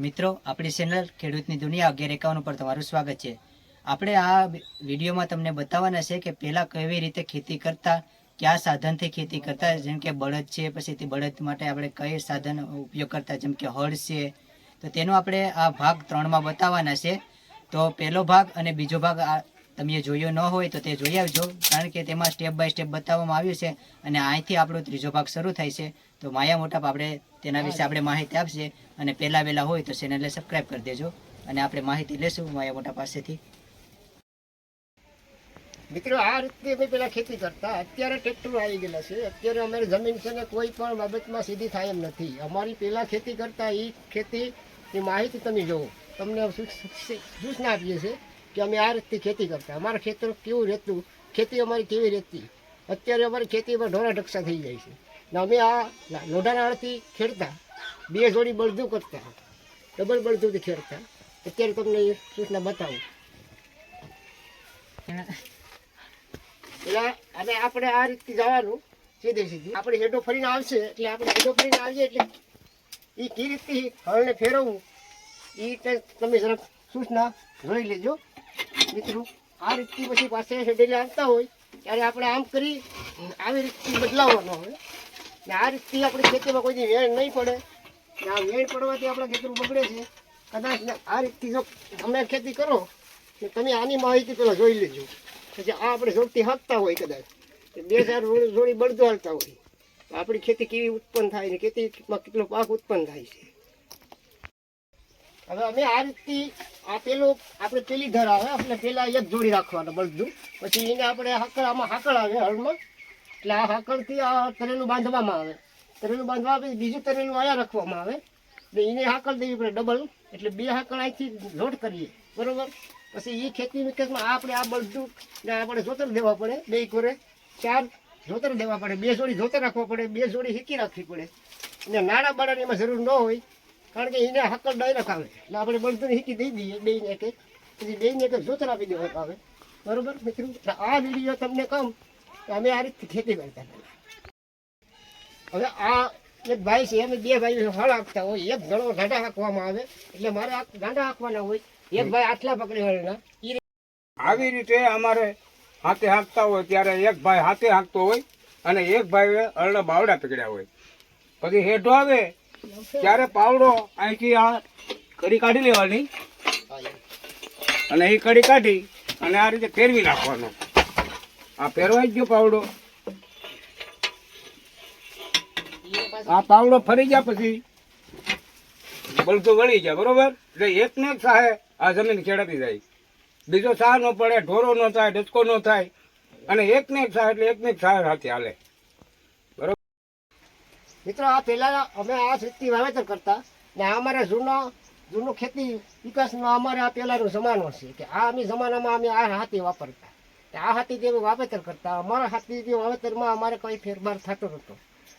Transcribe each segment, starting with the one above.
મિત્રો, આપણી ચેનલ ખેડૂતની દુનિયા અગિયાર એકાવન પર તમારું સ્વાગત છે. આપણે આ વિડીયોમાં તમને બતાવવાના છે કે પહેલાં કેવી રીતે ખેતી કરતા, કયા સાધનથી ખેતી કરતા, જેમ કે બળદ છે પછી તે બળદ માટે આપણે કઈ સાધન ઉપયોગ કરતા, જેમ કે હળ છે. તો તેનો આપણે આ ભાગ ત્રણમાં બતાવવાના છે. તો પહેલો ભાગ અને બીજો ભાગ તમે જોયો ન હોય તો તે જોઈ આવજો, કારણ કે તેમાં સ્ટેપ બાય સ્ટેપ બતાવવામાં આવ્યું છે અને અહીંથી આપણો ત્રીજો ભાગ શરૂ થાય છે. તો માયા મોટાપ આપણે તેના વિશે આપણે માહિતી આપશે અને પહેલાં વહેલા હોય તો ચેનલને સબસ્ક્રાઈબ કરી દેજો અને આપણે માહિતી લેશું માયા મોટા પાસેથી. મિત્રો, આ રીતે અમે પેલા ખેતી કરતા, અત્યારે ટ્રેક્ટર આવી ગયેલા છે. અત્યારે અમારી જમીન છે ને કોઈ પણ બાબતમાં સીધી થાય એમ નથી. અમારી પેલા ખેતી કરતા એ ખેતી ની માહિતી તમે જુઓ તમને સૂચ- સૂચ- સૂચના આપીએ છીએ. કે અમે આ રીતે ખેતી કરતા. અમારા ખેતર કેવું રહેતું? ખેતી અમારી કેવી રહેતી? અત્યારે અમારી ખેતીમાં ઢોરા ઢક્ષા થઈ જાય છે. ને અમે આ લોઢાનાળથી ખેડતા. બે જોડી બળદું કરતા. ડબલ બળદુંથી ખેડતા. અત્યારે તમને એ સૂચના બતાવું. એટલે અને આપણે આ રીતથી જવાનું. સીધે સીધી. આપણે હેડો ફરીને આવશે. એટલે આપણે હેડો ફરીને આવીએ એટલે એ કઈ રીતથી હળને ફેરવવું? એ તમે જરાક સૂચના જોઈ લેજો. મિત્રો, આ રીતથી પછી પાસે હેડેલે આવતા હોય, ત્યારે આપણે આમ કરી આવી રીતથી બદલાવવાનો હોય. ને આ રીતથી આપણે ખેતીમાં કોઈ વેણ નહીં પડે. ને આ વેણ પડવાથી આપણા ખેતરું બગડે છે. કદાચ આ રીતથી જો તમે ખેતી કરો ને તમે આની માહિતી પેલા જોઈ લેજો. પછી આ આપણે જોડતી હાંકતા હોય કદાચ. બે ચાર જોડી બળદો હાલતા હોય આપણી ખેતી કેવી ઉત્પન્ન થાય ને ખેતીમાં કેટલો પાક ઉત્પન્ન થાય છે. હવે અમે આ રીતથી આ પેલું આપણે પેલી ધર આવે, આપણે પેલા એક જોડી રાખવાનું બળદું પછી એને આપણે હાકળ આમાં હાકળ આવે હળમાં. એટલે આ હાકળથી આ તરેલું બાંધવામાં આવે. તરેલું બાંધવા પછી બીજું તરેલું આયા રાખવામાં આવે. એટલે એને હાકળ દેવી પડે ડબલ એટલે બે હાકળ અહીંથી લોડ કરીએ. બરોબર? પછી એ ખેતી વિકાસમાં આ આપણે આ બળદું ને આપણે જોતર દેવા પડે, બે કોરે. ચાર જોતર દેવા પડે, બે જોડી જોતર રાખવા પડે, બે જોડી હીકી રાખવી પડે. ને નાના બાળાની એમાં જરૂર ન હોય. કારણ કે એને હાકલ ડાયરેક્ટ આવે. એટલે આપણે બળદું હીકી દઈ દઈએ બેને કે પછી બેને ને એક જોતરા બી દેવા આવે. બરોબર? મિત્રો આ વીડિયો તમને કહું કે અમે આ રીતે ખેતી કરતા હવે આ એક ભાઈ છે અમે બે ભાઈ હળ આપતા હોય. એક ઘણો ગાંડા હાંકવામાં આવે. એટલે મારે ગાંડા હાંકવાના હોય. એક ભાઈ આટલા પકડી હળના ઈ આવી રીતે અમારે હાથે હાંકતા હોય ત્યારે એક ભાઈ હાથે હાંકતો હોય અને એક ભાઈ હળના બાવડા પકડ્યા હોય. પછી હેઠો આવે ત્યારે પાવડો અહીંથી આ કડી કાઢી લેવાની. અને એ કડી કાઢી અને આ રીતે ફેરવી નાખવાનો. આ ફેરવાઈ ગયો પાવડો. આ પાવડો ફરી ગયા પછી બળતું વળી જાય બરોબર? એટલે એક ને સાહે આ જમીન ખેડાતી જાય. બીજો સાહ ન પડે, ઢોરો ન થાય, ડચકો ન થાય. અને એક ને એક સાહ એટલે એક ને એક સાહ સાથે હાલે. મિત્રો, આ પહેલાં અમે આ ખેતી વાવેતર કરતા ને આ અમારા જૂનો જૂનો ખેતી વિકાસનો અમારે આ પહેલાંનો જમાનો છે કે આ અમે જમાનામાં અમે આ હાથી વાપરતા. આ હાથી અમે વાવેતર કરતા, અમારા હાથીથી વાવેતરમાં અમારે કંઈ ફેરફાર થતો નહોતો.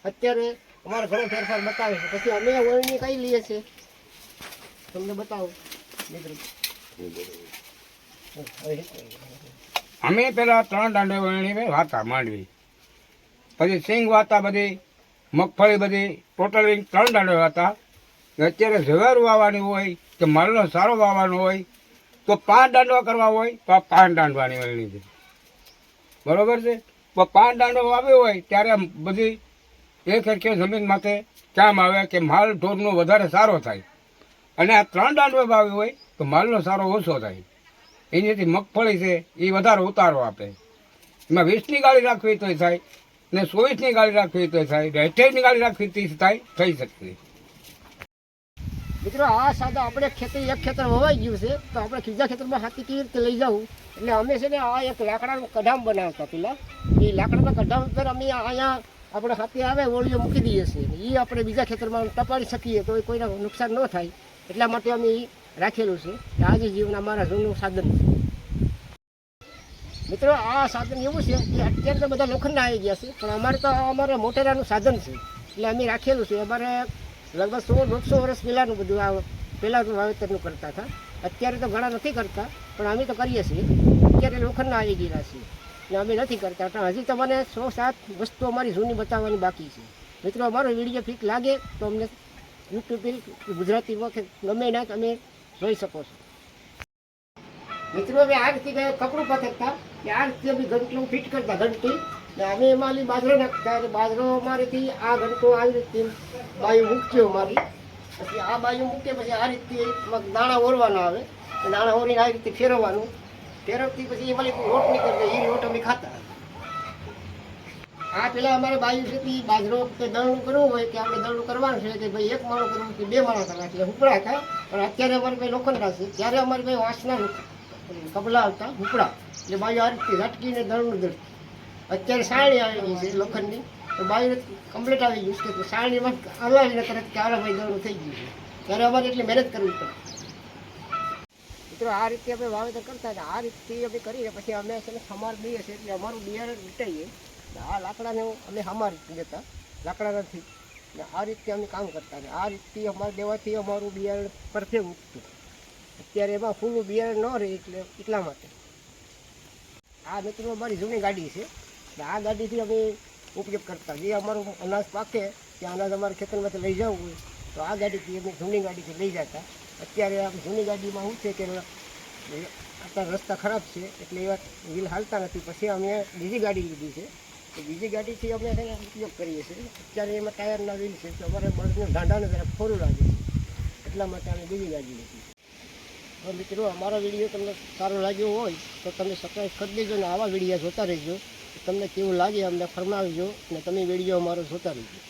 અત્યારે અમારે ઘણો ફેરફાર બતાવે છે. પછી અમે વળણી કઈ લઈએ છીએ તમને બતાવો, મિત્રો. અમે પેલા ત્રણ દાંડે વળણી વાતા માંડવી. પછી સિંગ વાતા બધી મગફળી બધી ટોટલ ત્રણ દાડો હતા. અત્યારે ઝવેર વાવવાની હોય કે માલનો સારો વાવવાનો હોય, તો પાંચ દાંડવા કરવા હોય, તો આ પાંચ દાંડવાની વળણી છે બરોબર છે? તો પાંચ દાંડો વાવ્યો હોય, ત્યારે બધી એક સરખી જમીન માટે કામ આવે કે માલ ઢોરનો વધારે સારો થાય. અને આ ત્રણ દાંડવા વાવ્યો હોય, તો માલનો સારો ઓછો થાય. એની મગફળી છે, એ વધારે ઉતારો આપે. એમાં વીસની ગાડી રાખવી તોય થાય ને ચોવીસની ગાડી રાખવી તો થાય અઠ્યાવીસની ગાડી રાખવી તે થાય, થઈ શકતી મિત્રો, આ સાદા આપણે ખેતી એક ખેતર વવાઈ ગયું છે, તો આપણે બીજા ખેતરમાં હાથી કેવી રીતે લઈ જવું? એટલે અમે છે ને આ એક લાકડાનું કઢામ બનાવતા પેલા એ લાકડાના કઢામ ઉપર અમે અહીંયા આપણે હાથી આવે ઓળીઓ મૂકી દઈએ છીએ. એ આપણે બીજા ખેતરમાં ટપાડી શકીએ તો કોઈને નુકસાન ન થાય. એટલા માટે અમે એ રાખેલું છે. આજે જીવન અમારા જૂનું સાધન છે. મિત્રો, આ સાધન એવું છે કે અત્યારે બધા લોખંડના આવી ગયા છે, પણ અમારે તો અમારે મોટેરાનું સાધન છે. એટલે અમે રાખેલું છે. અમારે લગભગ સો દોઢસો વર્ષ પહેલાંનું બધું આ પહેલાંનું વાવેતરનું કરતા હતા. અત્યારે તો ઘણા નથી કરતા, પણ અમે તો કરીએ છીએ. અત્યારે લોખંડના આવી ગયેલા છીએ. અને અમે નથી કરતા, પણ હજી તો મને સો સાત વસ્તુ અમારી જૂની બતાવવાની બાકી છે. મિત્રો, અમારો વીડિયો ફિક લાગે તો અમને યુટ્યુબ ગુજરાતી વખત ગમે ના તમે જોઈ શકો છો. મિત્રો, અમે આ રીતે કપડું પથકતા. બી અમે ઘંટલું ફિટ કરતા ઘંટી ને અમે એમાં બાજરો નાખતા, અને બાજરો અમારેથી આ ઘંટો આવી રીતે બાયું મૂકજો અમારી. પછી આ બાયું મૂકે પછી આ રીતે દાણા ઓરવાના આવે. દાણા ઓરીને આ રીતે ફેરવવાનું. ફેરવતી પછી એમાં લોટ નીકળતો એ લોટ અમે ખાતા. આ પેલા અમારે બાયું છે તે બાજરો કે દળનું કરવું હોય કે આપણે દળનું કરવાનું છે કે ભાઈ એક માણો કરવું કે બે માણસ કરવા એટલે હુપડા હતા. પણ અત્યારે અમારે ભાઈ લોખંડ છે. ત્યારે અમારે ભાઈ વાંસના કપલા હતા હુપડા એટલે બાજુ આ રીતે લટકીને દળનું દળતી અત્યારે સાણી ગઈ છે લોખંડની. તો બાજુ કમ્પ્લીટ આવી ગયું છે કે સાણીમાં હલાવીને તરત કે આલા ભાઈ દળનું થઈ ગયું છે. ત્યારે અમારે એટલી મહેનત કરવી પડે. મિત્રો, આ રીતે અમે વાવેતર કરતા હતા. આ રીતે અમે કરીને પછી અમે છે ને સમાર દઈએ છીએ એટલે અમારું બિયારણ વીટાઈએ આ લાકડાને અમે હમાર દેતા લાકડા નથી ને આ રીતે અમે કામ કરતા હતા. આ રીતે અમારે દેવાથી અમારું બિયારણ પરફેક્ટ ઉગતું. અત્યારે એમાં ફૂલનું બિયારણ ન રહે એટલે એટલા માટે. આ મિત્રો અમારી જૂની ગાડી છે. આ ગાડીથી અમે ઉપયોગ કરતા. જે અમારું અનાજ પાકે તે અનાજ અમારે ખેતરમાંથી લઈ જવું હોય, તો આ ગાડીથી અમે જૂની ગાડીથી લઈ જતા. અત્યારે આ જૂની ગાડીમાં શું છે કે અત્યારે રસ્તા ખરાબ છે, એટલે એવા વ્હીલ હાલતા નથી. પછી અમે બીજી ગાડી લીધી છે. તો બીજી ગાડીથી અમે એને ઉપયોગ કરીએ છીએ. અત્યારે એમાં ટાયરના વ્હીલ છે, તો અમારે બળદને ઢાંઢાને જરા ફોરું લાગે છે. એટલા માટે અમે બીજી ગાડી લીધી. હવે મિત્રો, અમારો વીડિયો તમને સારો લાગ્યો હોય તો તમે સબસ્ક્રાઈબ કરી દેજો ને આવા વીડિયો જોતા રહેજો. તમને કેવું લાગે અમને ફરમાવજો અને તમે વીડિયો અમારો જોતા રહેજો.